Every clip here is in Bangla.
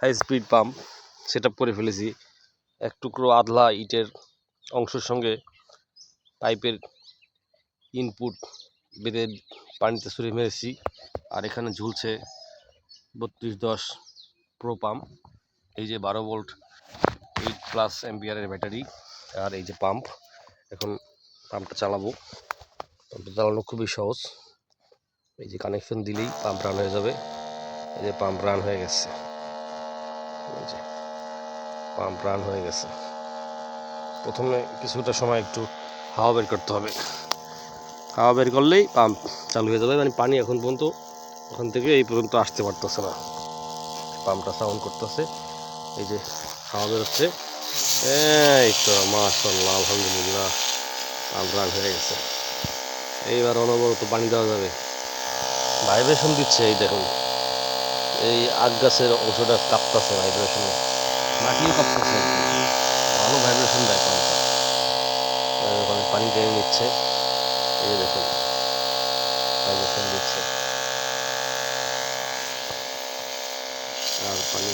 হাই স্পিড পাম্প সেট করে ফেলেছি। এক টুকরো আধলা ইটের অংশের সঙ্গে পাইপের ইনপুট বেঁধে পানিতে ছুঁড়ে মেরেছি। আর এখানে ঝুলছে বত্রিশ দশ প্রো পাম্প এই যে বারো ভোল্ট এইট প্লাস এমপিআরের ব্যাটারি আর এই যে পাম্প এখন পাম্পটা চালাবো। পাম্পটা চালানো খুবই সহজ। এই যে কানেকশন দিলেই পাম্প রান হয়ে যাবে। এই যে পাম্প রান হয়ে গেছে। এই যে পাম্প রান হয়ে গেছে। প্রথমে কিছুটা সময় একটু হাওয়া বের করতে হবে। হাওয়া বের করলেই পাম্প চালু হয়ে যাবে। মানে পানি এখন পর্যন্ত ওখান থেকে এই পর্যন্ত আসতে পারতেছে না। পাম্পটা সাউন্ড করতেছে। এই যে হাওয়া বেরোচ্ছে। এই তো মাশাল্লাহ আলহামদুলিল্লাহ পাম্প রান হয়ে গেছে। এইবার অনবরত পানি দেওয়া যাবে। ভাইব্রেশন দিচ্ছে এই দেখুন। এই আগ গাছের অংশটা কাঁপতেছে ভাইব্রেশনে মাটিও কাঁপতেছে। ভালো ভাইব্রেশন দেয় পাম্পটা ওখানে পানি টেনে নিচ্ছে। এই দেখুন ভাইব্রেশন দিচ্ছে। আর পানি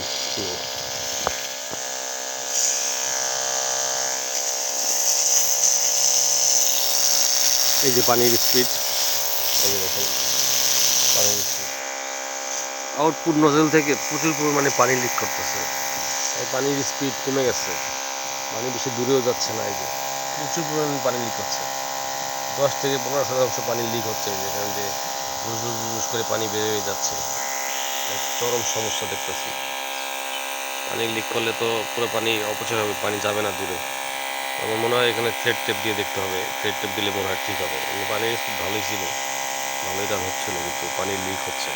এই যে পানির স্পিড এই যে দেখুন পানির আউটপুট নজেল থেকে প্রচুর পরিমাণে পানি লিক করতেছে। এই পানির স্পিড কমে গেছে। পানি বেশি দূরেও যাচ্ছে না এই যে। প্রচুর পরিমাণে পানি লিক হচ্ছে। দশ থেকে পনেরো শতাংশ পানি লিক হচ্ছে এই যে এখান দিয়ে ঘুষ করে পানি হয়ে যাচ্ছে। চরম সমস্যা দেখতেছি। পানি লিক করলে তো পুরো পানি অপচয় হবে, পানি যাবে না দূরে। আমার মনে হয় এখানে থ্রেড টেপ দিয়ে দেখতে হবে। থ্রেড টেপ দিলে মনে হয় ঠিক হবে। স্পিড ভালোই ছিল। ভালোই রান হচ্ছিল, কিন্তু পানি লিক হচ্ছে।